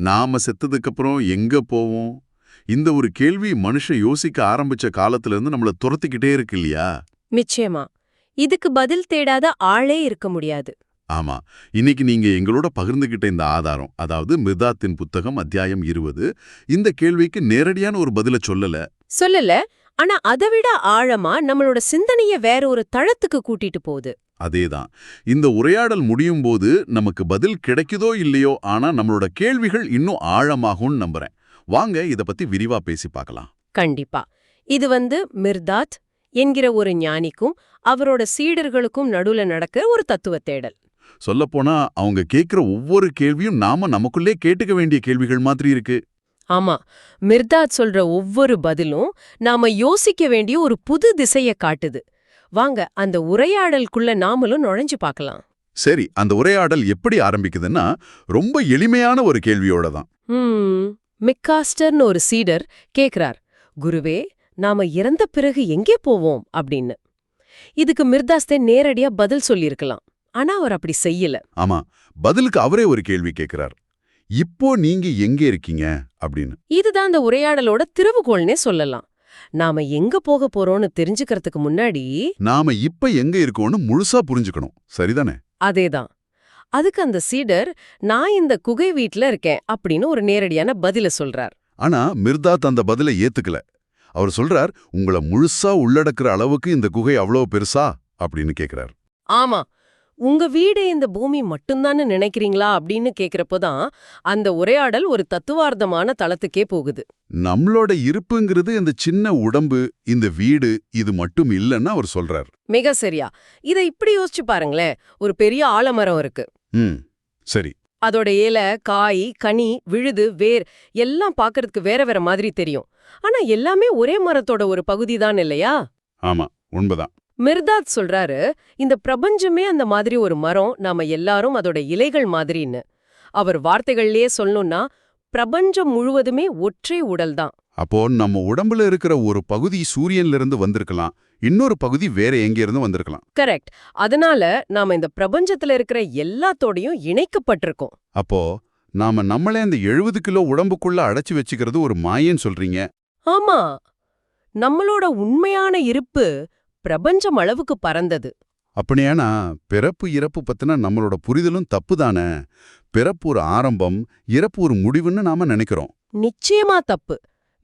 நாம செத்ததுக்கு அப்புறம் எங்க போவோம்? இந்த ஒரு கேள்வி மனுஷன் யோசிக்க ஆரம்பிச்ச காலத்துல இருந்து நம்மள துரத்திக்கிட்டே இருக்கு இல்லையா? நிச்சயமா. இதுக்கு பதில் தேடாத ஆளே இருக்க முடியாது. ஆமா. இன்னைக்கு நீங்க எங்களோட பகிர்ந்துகிட்ட இந்த ஆதாரம் அதாவது மிர்தாத்தின் புத்தகம் அத்தியாயம் இருபது இந்த கேள்விக்கு நேரடியான ஒரு பதில சொல்லல. சொல்லல. ஆனா அதை விட ஆழமா நம்மளோட சிந்தனைய வேற ஒரு தளத்துக்கு கூட்டிட்டு போகுது. அதேதான். இந்த உரையாடல் முடியும் போது நமக்கு பதில் கிடைக்குதோ இல்லையோ ஆனா நம்மளோட கேள்விகள் இன்னும் ஆழமாகும்னு நம்புறேன். வாங்க இத பத்தி விரிவா பேசி பார்க்கலாம். கண்டிப்பா. இது வந்து மிர்தாத் என்கிற ஒரு ஞானிக்கும் அவரோட சீடர்களுக்கும் நடுவுல நடக்கிற ஒரு தத்துவ தேடல். சொல்லப்போனா அவங்க கேக்குற ஒவ்வொரு கேள்வியும் நாம நமக்குள்ளே கேட்டுக்க வேண்டிய கேள்விகள் மாதிரி இருக்கு. ஆமா. மிர்தாத் சொல்ற ஒவ்வொரு பதிலும் நாம யோசிக்க வேண்டிய ஒரு புது திசைய காட்டுது. வாங்க அந்த உரையாடலுக்குள்ள நாமளும் நுழைஞ்சு பார்க்கலாம். சரி அந்த உரையாடல் எப்படி ஆரம்பிக்குதுன்னா ரொம்ப எளிமையான ஒரு கேள்வியோட தான். மிக்காஸ்டர்னு ஒரு சீடர் கேக்குறார் குருவே நாம இறந்த பிறகு எங்கே போவோம்? அப்படின்னு. இதுக்கு மிர்தாஸ்தே நேரடியா பதில் சொல்லியிருக்கலாம். ஆனா அவர் அப்படி செய்யல. ஆமா பதிலுக்கு அவரே ஒரு கேள்வி கேக்குறார். இப்போ நீங்க எங்க இருக்கீங்க? அப்படின்னு. இதுதான் அந்த உரையாடலோட திறவுகோல்னே சொல்லலாம். நாம எங்க போக போறோம்னு தெரிஞ்சுக்கிறதுக்கு முன்னாடி நாம இப்ப எங்க இருக்கோம்னு முழுசா புரிஞ்சுக்கணும். சரிதானே? அதேதான். அதுக்கு அந்த சீடர் நான் இந்த குகை வீட்ல இருக்கேன் அப்படின்னு ஒரு நேரடியான பதில சொல்றார். ஆனா மிர்தாத் அந்த பதிலை ஏத்துக்கல. அவர் சொல்றார் உங்களை முழுசா உள்ளடக்குற அளவுக்கு இந்த குகை அவ்வளவு பெருசா? அப்படின்னு கேக்குறார். ஆமா. உங்க வீடு இந்த பூமி மட்டும்தான்னு நினைக்கிறீங்களா அப்படின்னு கேக்குறப்போதான் அந்த உரையாடல் ஒரு தத்துவார்த்தமான தளத்துக்கே போகுது. நம்மளோட இருப்புங்கிறது இந்த சின்ன உடம்பு இந்த வீடு இது மட்டும் இல்லைன்னு அவர் சொல்றார். மிக சரியா. இதை இப்படி யோசிச்சு பாருங்களேன். ஒரு பெரிய ஆலமரம் இருக்கு. ம் சரி. அதோட இலை காய் கனி விழுது வேர் எல்லாம் பார்க்கறதுக்கு வேற வேற மாதிரி தெரியும். ஆனா எல்லாமே ஒரே மரத்தோட ஒரு பகுதி தான் இல்லையா? ஆமா உண்மைதான். மிர்தாத் சொல்றாரு இந்த பிரபஞ்சமே அந்த மாதிரி ஒரு மரம் நாம எல்லாரும் அதோட இலைகள் மாதிரின்னு. அவர் வார்த்தைகள்லயே சொல்லணும்னா பிரபஞ்சம் முழுவதுமே ஒற்றை உடல்தான் அப்போ நம்ம உடம்புல இருக்கிற ஒரு பகுதி சூரியன்ல இருந்து வந்திருக்கலாம் இன்னொரு பகுதி வேற எங்க இருந்து வந்திருக்கலாம். கரெக்ட். அதனால நாம இந்த பிரபஞ்சத்துல இருக்கிற எல்லாத்தோடையும் இணைக்கப்பட்டிருக்கோம். அப்போ நாம நம்மளே அந்த எழுபது கிலோ உடம்புக்குள்ள அடைச்சு வச்சுக்கிறது ஒரு மாயன்னு சொல்றீங்க? ஆமா. நம்மளோட உண்மையான இருப்பு பிரபஞ்சம் அளவுக்கு பறந்தது. அப்படியானா பிறப்பு இறப்பு பத்தின நம்மளோட புரிதலும் தப்பு தானே பிறப்பு ஒரு ஆரம்பம் இறப்பு ஒரு முடிவுன்னு நாம நினைக்கிறோம். நிச்சயமா தப்பு.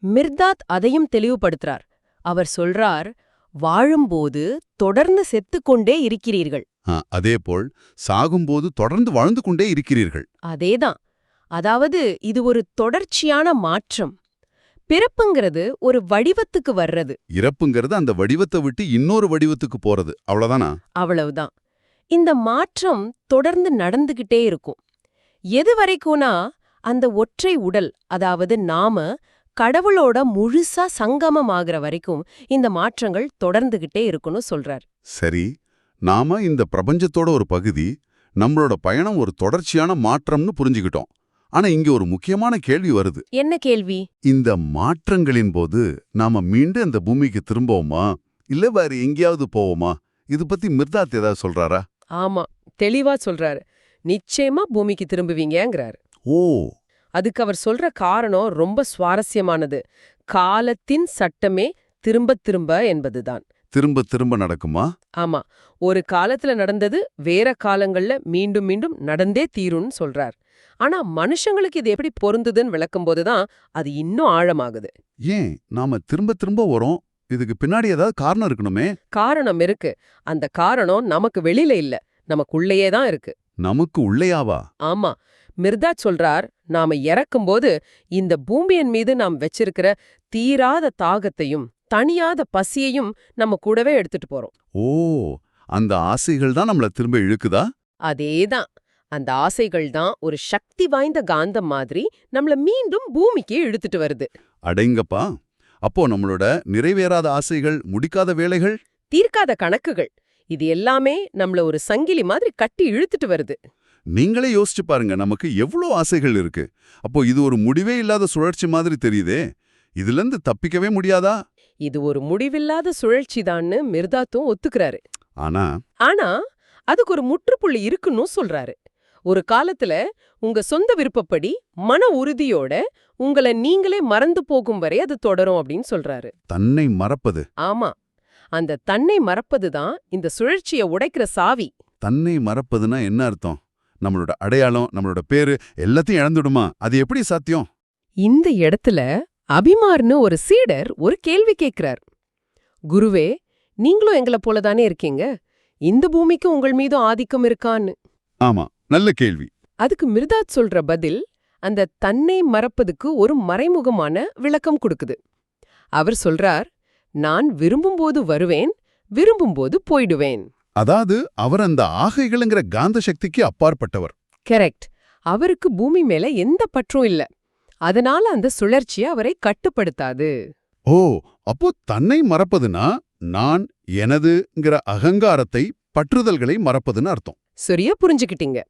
மிர்தாத் அதையும் தெளிவுபடுத்துறார். அவர் சொல்றார் வாழும்போது தொடர்ந்து செத்துக்கொண்டே இருக்கிறீர்கள். அதேபோல் சாகும்போது தொடர்ந்து வாழ்ந்து கொண்டே இருக்கிறீர்கள். அதேதான். அதாவது இது ஒரு தொடர்ச்சியான மாற்றம். பிறப்புங்கிறது ஒரு வடிவத்துக்கு வர்றது. இறப்புங்கிறது அந்த வடிவத்தை விட்டு இன்னொரு வடிவத்துக்கு போறது. அவ்வளவுதானா? அவ்வளவுதான். இந்த மாற்றம் தொடர்ந்து நடந்துகிட்டே இருக்கும். எது வரைக்கும்னா அந்த ஒற்றை உடல் அதாவது நாம கடவுளோட முழுசா சங்கமமாகிற வரைக்கும் இந்த மாற்றங்கள் தொடர்ந்துகிட்டே இருக்கும்னு சொல்றார். சரி நாம இந்த பிரபஞ்சத்தோட ஒரு பகுதி நம்மளோட பயணம் ஒரு தொடர்ச்சியான மாற்றம்னு புரிஞ்சுக்கிட்டோம். ஆனா இங்க ஒரு முக்கியமான கேள்வி வருது. என்ன கேள்வி? இந்த மாற்றங்களின் போது நாம மீண்டும் அந்த பூமிக்கு திரும்புவோமா? இல்ல வேற எங்கேயாவது போவோமா? இது பத்தி மிர்தாத் ஏதாவது சொல்றாரா? ஆமா தெளிவா சொல்றாரு. நிச்சயமா பூமிக்கு திரும்புவீங்கங்கிறாரு. ஓ. அதுக்கு அவர் சொல்ற காரணம் ரொம்ப சுவாரஸ்யமானது. காலத்தின் சட்டமே திரும்ப திரும்ப என்பதுதான். திரும்ப திரும்ப நடக்குமா? ஆமா ஒரு காலத்துல நடந்தது வேற காலங்கள்ல மீண்டும் மீண்டும் நடந்தே தீரும்னு சொல்றார். ஆனா மனுஷங்களுக்கு இது எப்படி பொருந்துதுன்னு விளக்கும்போது தான் அது இன்னும் ஆழமாகுது. ஏன்? நாம திரும்ப திரும்ப வரோம். இதுக்கு பின்னாடி ஏதாவது காரணம் இருக்கணுமே? காரணம் இருக்கு. அந்த காரணம் நமக்கு வெளியில இல்ல. நமக்குள்ளேயே தான் இருக்கு. நமக்கு உள்ளேயாவா? ஆமா. மிர்தாத் சொல்றார் நாம இறக்கும்போது இந்த பூமியின் மீது நாம் வச்சிருக்கிற தீராத தாகத்தையும் தனியாத பசியையும் நம்ம கூடவே எடுத்துட்டு போறோம். ஓ! அந்த ஆசைகள் தான் நம்மள திரும்ப இழுக்குதா? அதேதான். அந்த ஆசைகள் தான் ஒரு சக்தி வாய்ந்த காந்தம் மாதிரி நம்மள மீண்டும் பூமிக்கு இழுத்துட்டு வருது. அடைங்கப்பா! அப்போ நம்மளோட நிறைவேறாத ஆசைகள் முடிக்காத வேலைகள்? தீர்க்காத கணக்குகள் இது எல்லாமே நம்மள ஒரு சங்கிலி மாதிரி கட்டி இழுத்துட்டு வருது. நீங்களே யோசிச்சு பாருங்க நமக்கு எவ்வளோ ஆசைகள் இருக்கு. அப்போ இது ஒரு முடிவே இல்லாத சுழற்சி மாதிரி தெரியுதே. இதுல இருந்து தப்பிக்கவே முடியாதா? இது ஒரு முடிவில்லாத சுழற்சிதான்னு மிர்தாத்தும் ஒத்துக்கிறாரு. ஆனா? ஆனா அதுக்கு ஒரு முற்றுப்புள்ளி இருக்குன்னு சொல்றாரு. ஒரு காலத்துல உங்க சொந்த விருப்பப்படி மன உறுதியோட உங்கள நீங்களே மறந்து போகும் வரை அது தொடரும் அப்படின்னு சொல்றாரு. தன்னை மறப்பது. ஆமா. அந்த தன்னை மறப்பது தான் இந்த சுழற்சியை உடைக்கிற சாவி. தன்னை மறப்பதுன்னா என்ன அர்த்தம்? நம்மளோட அடையாளம் நம்மளோட பேரு எல்லாத்தையும் இழந்துடுமா? அது எப்படி சாத்தியம்? இந்த இடத்துல அபிமார்னு ஒரு சீடர் ஒரு கேள்வி கேட்கிறார் குருவே நீங்களும் எங்கள போல தானே இருக்கீங்க? இந்த பூமிக்கு உங்கள் மீதும் ஆதிக்கம் இருக்கான்னு. ஆமா. நல்ல கேள்வி. அதுக்கு மிர்தாத் சொல்ற பதில் அந்த தன்னை மறப்பதுக்கு ஒரு மறைமுகமான விளக்கம் கொடுக்குது. அவர் சொல்றார் நான் விரும்பும்போது வருவேன் விரும்பும்போது போயிடுவேன். அதாவது அவர் அந்த ஆகைகளுங்கிற காந்த சக்திக்கு அப்பாற்பட்டவர். கரெக்ட். அவருக்கு பூமி மேல எந்த பற்றும் இல்ல. அதனால அந்த சுழற்சி அவரை கட்டுப்படுத்தாது. ஓ அப்போ தன்னை மறப்பதுனா நான் எனதுங்கிற அகங்காரத்தை பற்றுதல்களை மறப்பதுன்னு அர்த்தம். சரியா புரிஞ்சுக்கிட்டீங்க.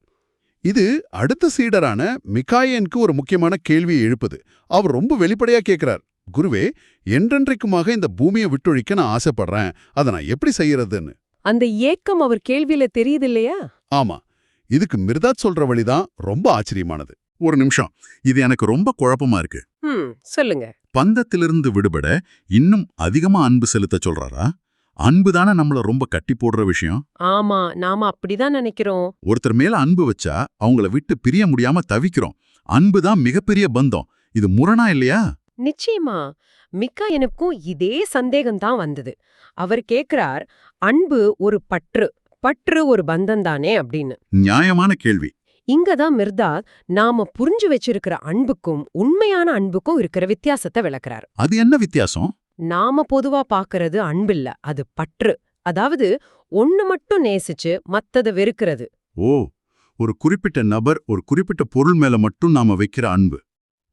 இது அடுத்த சீடரான மிகாயனுக்கு ஒரு முக்கியமான கேள்வியை எழுப்புது. அவர் ரொம்ப வெளிப்படையா கேக்குறார். குருவே என்றென்றைக்குமாக இந்த பூமியை விட்டொழிக்க நான் ஆசைப்படுறேன். அதை நான் எப்படி செய்யறதுன்னு. அந்த ஏக்கம் அவர் கேள்வியில தெரியுது இல்லையா ஆமா. இதுக்கு மிர்தாத் சொல்ற வழிதான் ரொம்ப ஆச்சரியமானது. ஒரு நிமிஷம். இது எனக்கு ரொம்ப குழப்பமா இருக்கு. சொல்லுங்க. பந்தத்திலிருந்து விடுபட இன்னும் அதிகமா அன்பு செலுத்த சொல்றாரா? அன்பு தானே நம்மள ரொம்ப கட்டி போடுற விஷயம்? ஆமா நாம அப்படிதான் நினைக்கிறோம். ஒருத்தர் மேல அன்பு வச்சா அவங்கள விட்டு பிரிய முடியாம தவிக்கிறோம். அன்பு தான் மிகப்பெரிய பந்தம். இது முரணா இல்லையா? நிச்சயமா. மிக்கா எனக்கும் இதே சந்தேகம் தான் வந்தது. அவர் கேக்குறார் அன்பு ஒரு பற்று. பற்று ஒரு பந்தம் தானே அப்படின்னு. நியாயமான கேள்வி. இங்கதான் மிர்தாத் நாம புரிஞ்சு வச்சிருக்கிற அன்புக்கும் உண்மையான அன்புக்கும் இருக்கிற வித்தியாசத்தை விளக்குறார். அது என்ன வித்தியாசம்? நாம பொதுவா பாக்குறது அன்பில்ல அது பற்று. அதாவது ஒண்ணு மட்டும் நேசிச்சு மத்தத வெறுக்கிறது. ஓ ஒரு குறிப்பிட்ட நபர் ஒரு குறிப்பிட்ட பொருள் மேல மட்டும் நாம வைக்கிற அன்பு.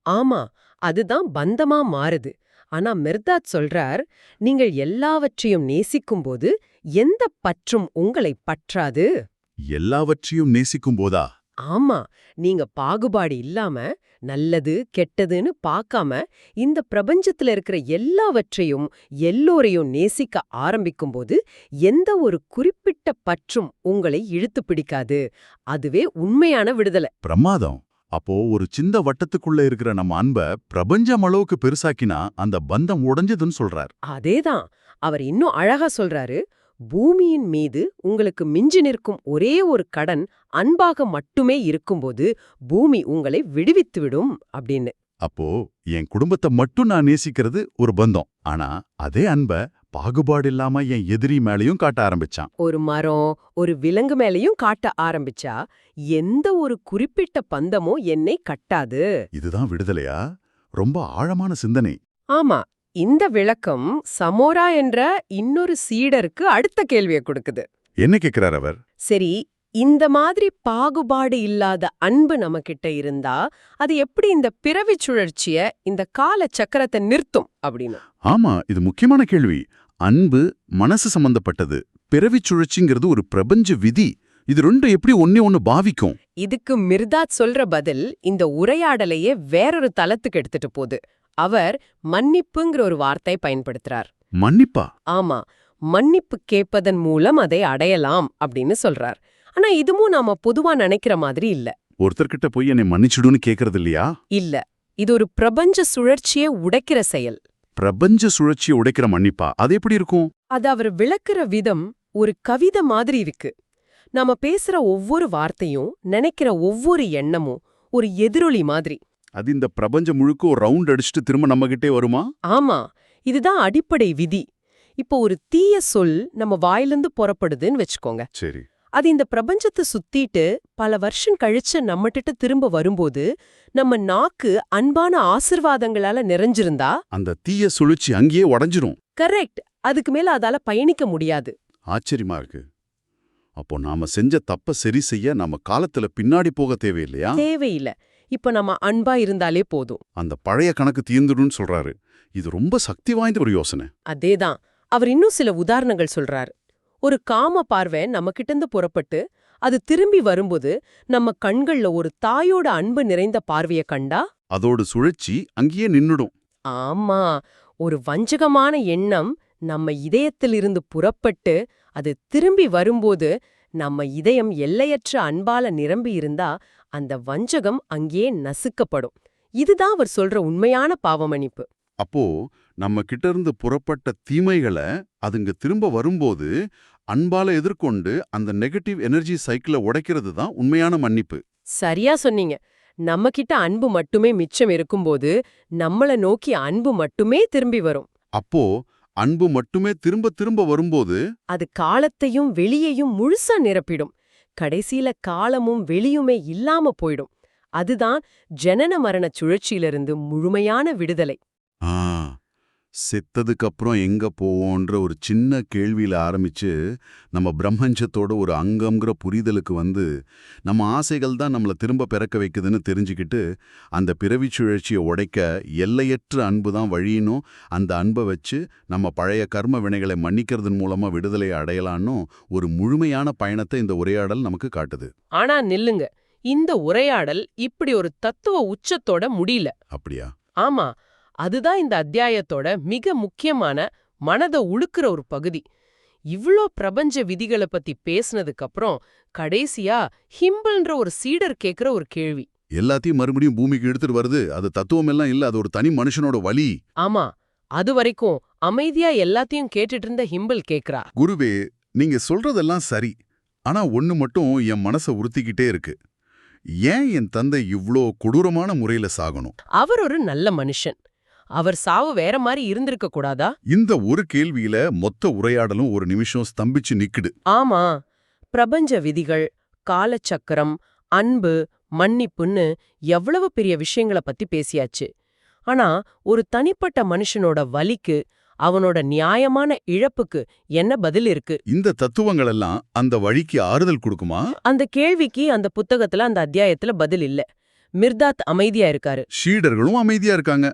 ஆமா அதுதான் பந்தமா மாறுது. ஆனா மிர்தாத் சொல்றார் நீங்கள் எல்லாவற்றையும் நேசிக்கும்போது எந்த பற்றும் உங்களை பற்றாது? எல்லாவற்றையும் நேசிக்கும் போதா ஆமா நீங்க பாகுபாடு இல்லாம நல்லது கெட்டதுன்னு பார்க்காம இந்த பிரபஞ்சத்துல இருக்கிற எல்லாவற்றையும் எல்லோரையும் நேசிக்க ஆரம்பிக்கும்போது எந்த ஒரு குறிப்பிட்ட பற்றும் உங்களை இழுத்து பிடிக்காது. அதுவே உண்மையான விடுதலை. பிரமாதம். அப்போ ஒரு சின்ன வட்டத்துக்குள்ள இருக்கிற நம்ம அன்ப பிரபஞ்சம் அளவுக்கு பெருசாக்கினா அந்த பந்தம் உடைஞ்சதுன்னு சொல்றார். அதேதான். அவர் இன்னும் அழகா சொல்றாரு பூமியின் மீது உங்களுக்கு மிஞ்சி நிற்கும் ஒரே ஒரு கடன் அன்பாக மட்டுமே இருக்கும்போது பூமி உங்களை விடுவித்துவிடும் அப்படின்னு. அப்போ என் குடும்பத்தை மட்டும் நான் நேசிக்கிறது ஒரு பந்தம். ஆனா அதே அன்ப பாகுபாடு இல்லாம என் எதிரி மேலயும் காட்ட ஆரம்பிச்சான். ஒரு மரம் ஒரு விலங்கு மேலயும் காட்ட ஆரம்பிச்சா எந்த ஒரு குறிப்பிட்ட பந்தமோ என்னை கட்டாது. இதுதான் விடுதலையா? ரொம்ப ஆழமான சிந்தனை. ஆமா. இந்த விளக்கம் சமோரா என்ற இன்னொரு சீடருக்கு அடுத்த கேள்வியை கொடுக்குது. என்ன கேக்குறார் அவர்? சரி இந்த மாதிரி பாகுபாடு இல்லாத அன்பு நம்மகிட்ட இருந்தா அது எப்படி இந்த பிறவி சுழற்சிய இந்த கால சக்கரத்தை நிறுத்தும் அப்படின்னு? ஆமா இது முக்கியமான கேள்வி. அன்பு மனசு சம்பந்தப்பட்டது. பிறவிச் சுழற்சிங்கிறது ஒரு பிரபஞ்ச விதி. இது ரெண்டும் எப்படி ஒன்னே ஒன்னு பாவிக்கும்? இதுக்கு மிர்தாத் சொல்ற பதில் இந்த உரையாடலையே வேறொரு தளத்துக்கு எடுத்துட்டு போகுது. அவர் மன்னிப்புங்கிற ஒரு வார்த்தை பயன்படுத்துறார். மன்னிப்பா? ஆமா. மன்னிப்பு கேட்பதன் மூலம் அதை அடையலாம் அப்படின்னு சொல்றார். ஆனா இதுவும் நாம பொதுவா நினைக்கிற மாதிரி இல்ல. ஒருத்தர்கிட்ட போய் என்னை மன்னிச்சிடுன்னு கேக்குறது இல்லையா இல்ல. இது ஒரு பிரபஞ்ச சுழற்சியை உடைக்கிற செயல். பிரபஞ்ச சுழற்சியை உடைக்கிற மன்னிப்பா? அது எப்படி இருக்கும்? அது அவர் விளக்குற விதம் ஒரு கவிதை மாதிரி இருக்கு. நாம பேசுற ஒவ்வொரு வார்த்தையும் நினைக்கிற ஒவ்வொரு எண்ணமும் ஒரு எதிரொலி மாதிரி. அது இந்த பிரபஞ்சம் முழுக்க ஒரு ரவுண்ட் அடிச்சுட்டு திரும்ப நம்ம கிட்டே வருமா? ஆமா இதுதான் அடிப்படை விதி. இப்போ ஒரு தீய சொல் நம்ம வாயிலிருந்து புறப்படுதுன்னு வச்சுக்கோங்க. சரி. அது இந்த பிரபஞ்சத்தை சுத்திட்டு பல வருஷம் கழிச்சு நம்மகிட்ட திரும்ப வரும்போது நம்ம நாக்கு அன்பான ஆசிர்வாதங்களால நிறைஞ்சிருந்தா? அந்த தீய சுழற்சி அங்கேயே உடைஞ்சிரும். கரெக்ட் அதுக்கு மேல அதால பயணிக்க முடியாது. ஆச்சரியமா இருக்கு. அப்போ நாம செஞ்ச தப்ப சரி செய்ய நம்ம காலத்துல பின்னாடி போக தேவையில்லையா? தேவையில்ல. இப்ப நம்ம அன்பா இருந்தாலே போதும். அந்த பழைய கணக்கு தீர்ந்துடும்னு சொல்றாரு. இது ரொம்ப சக்தி வாய்ந்த ஒரு யோசனை. அதேதான். அவர் இன்னும் சில உதாரணங்கள் சொல்றார். ஒரு காம பார்வை நம்ம கிட்டந்து புறப்பட்டு அது திரும்பி வரும்போது நம்ம கண்கள்ல ஒரு தாயோட அன்பு நிறைந்த பார்வைய கண்டா? அதோட சுழற்சி அங்கேயே நின்னுடும். ஆமா. ஒரு வஞ்சகமான எண்ணம் நம்ம இதயத்திலிருந்து புறப்பட்டு அது திரும்பி வரும்போது நம்ம இதயம் எல்லையற்ற அன்பால நிரம்பி இருந்தா அந்த வஞ்சகம் அங்கேயே நசுக்கப்படும். இதுதான் அவர் சொல்ற உண்மையான பாவமன்னிப்பு. அப்போ நம்ம கிட்ட இருந்து புறப்பட்ட தீமைகளை அதுங்க திரும்ப வரும்போது அன்பால எதிர்கொண்டு அந்த நெகட்டிவ் எனர்ஜி சைக்கிளை உடைக்கிறது தான் உண்மையான மன்னிப்பு. சரியா சொன்னீங்க. நம்ம கிட்ட அன்பு மட்டுமே மிச்சம் இருக்கும்போது நம்மள நோக்கி அன்பு மட்டுமே திரும்பி வரும். அப்போ அன்பு மட்டுமே திரும்ப திரும்ப வரும்போது? அது காலத்தையும் வெளியையும் முழுசா நிரப்பிடும். கடைசியில காலமும் வெளியுமே இல்லாம போயிடும். அதுதான் ஜனன மரண சுழற்சியிலிருந்து முழுமையான விடுதலை. ஆ. செத்ததுக்கு அப்புறம் எங்க போவோன்ற ஒரு சின்ன கேள்வியில ஆரம்பிச்சு நம்ம பிரம்மஞ்சத்தோட ஒரு அங்கம்ங்கிற புரிதலுக்கு வந்து நம்ம ஆசைகள் தான் நம்மள திரும்ப பிறக்க வைக்குதுன்னு தெரிஞ்சுக்கிட்டு அந்த பிறவி சுழற்சியை உடைக்க எல்லையற்ற அன்பு தான் வழியினும் அந்த அன்பை வச்சு நம்ம பழைய கர்ம வினைகளை மன்னிக்கிறதன் மூலமா விடுதலை அடையலான்னு ஒரு முழுமையான பயணத்தை இந்த உரையாடல் நமக்கு காட்டுது. ஆனா நில்லுங்க இந்த உரையாடல் இப்படி ஒரு தத்துவ உச்சத்தோட முடியல. அப்படியா? ஆமா அதுதான் இந்த அத்தியாயத்தோட மிக முக்கியமான மனத உழுக்குற ஒரு பகுதி. இவ்ளோ பிரபஞ்ச விதிகளை பத்தி பேசுனதுக்கு அப்புறம் கடைசியா ஹிம்பிள்ன்ற ஒரு சீடர் கேக்குற ஒரு கேள்வி. எல்லாத்தையும் மறுபடியும் பூமிக்கு எடுத்துட்டு வருது. அது தத்துவம் எல்லாம் இல்ல அது ஒரு தனி மனுஷனோட வழி. ஆமா அது வரைக்கும் அமைதியா எல்லாத்தையும் கேட்டுட்டு இருந்த ஹிம்பிள் கேக்குறா. குருவே நீங்க சொல்றதெல்லாம் சரி. ஆனா ஒண்ணு மட்டும் என் மனச உறுத்திக்கிட்டே இருக்கு. ஏன் என் தந்தை இவ்ளோ கொடூரமான முறையில சாகணும்? அவர் ஒரு நல்ல மனுஷன். அவர் சாவு வேற மாதிரி இருந்திருக்க கூடாதா? இந்த ஒரு கேள்வியில மொத்த உரையாடலும் ஒரு நிமிஷம் ஸ்தம்பிச்சு நிக்குது. ஆமா. பிரபஞ்ச விதிகள் காலச்சக்கரம் அன்பு மன்னிப்புன்னு எவ்வளவு பெரிய விஷயங்களை பத்தி பேசியாச்சு. ஆனா ஒரு தனிப்பட்ட மனுஷனோட வலிக்கு அவனோட நியாயமான இழப்புக்கு என்ன பதில் இருக்கு? இந்த தத்துவங்கள் எல்லாம் அந்த வழிக்கு ஆறுதல் கொடுக்குமா? அந்த கேள்விக்கு அந்த புத்தகத்துல அந்த அத்தியாயத்துல பதில் இல்ல. மிர்தாத் அமைதியா இருக்காரு. ஷீடர்களும் அமைதியா இருக்காங்க.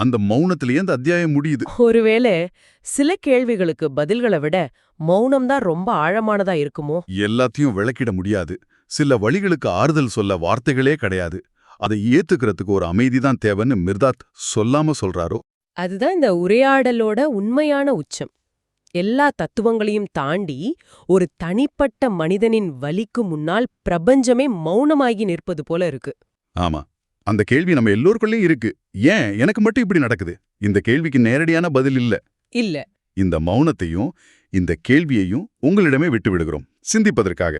அந்த மௌனத்திலேயே அந்த அத்தியாயம் முடியுது. ஒருவேளை சில கேள்விகளுக்கு பதில்களை விட மௌனம்தான் ரொம்ப ஆழமானதா இருக்குமோ? எல்லாத்தையும் விளக்கிட முடியாது. சில வழிகளுக்கு ஆறுதல் சொல்ல வார்த்தைகளே கிடையாது. அதை ஏத்துக்கிறதுக்கு ஒரு அமைதிதான் தேவைன்னு மிர்தாத் சொல்லாம சொல்றாரோ? அதுதான் இந்த உரையாடலோட உண்மையான உச்சம். எல்லா தத்துவங்களையும் தாண்டி ஒரு தனிப்பட்ட மனிதனின் வலிக்கு முன்னால் பிரபஞ்சமே மௌனமாகி நிற்பது போல இருக்கு. ஆமா. அந்த கேள்வி நம்ம எல்லோருக்குள்ளேயும் இருக்கு. ஏன்? எனக்கு மட்டும் இப்படி நடக்குது. இந்த கேள்விக்கு நேரடியான பதில் இல்ல. இல்ல. இந்த மௌனத்தையும் இந்த கேள்வியையும் உங்களிடமே விட்டு விடுகிறோம். சிந்திப்பதற்காக.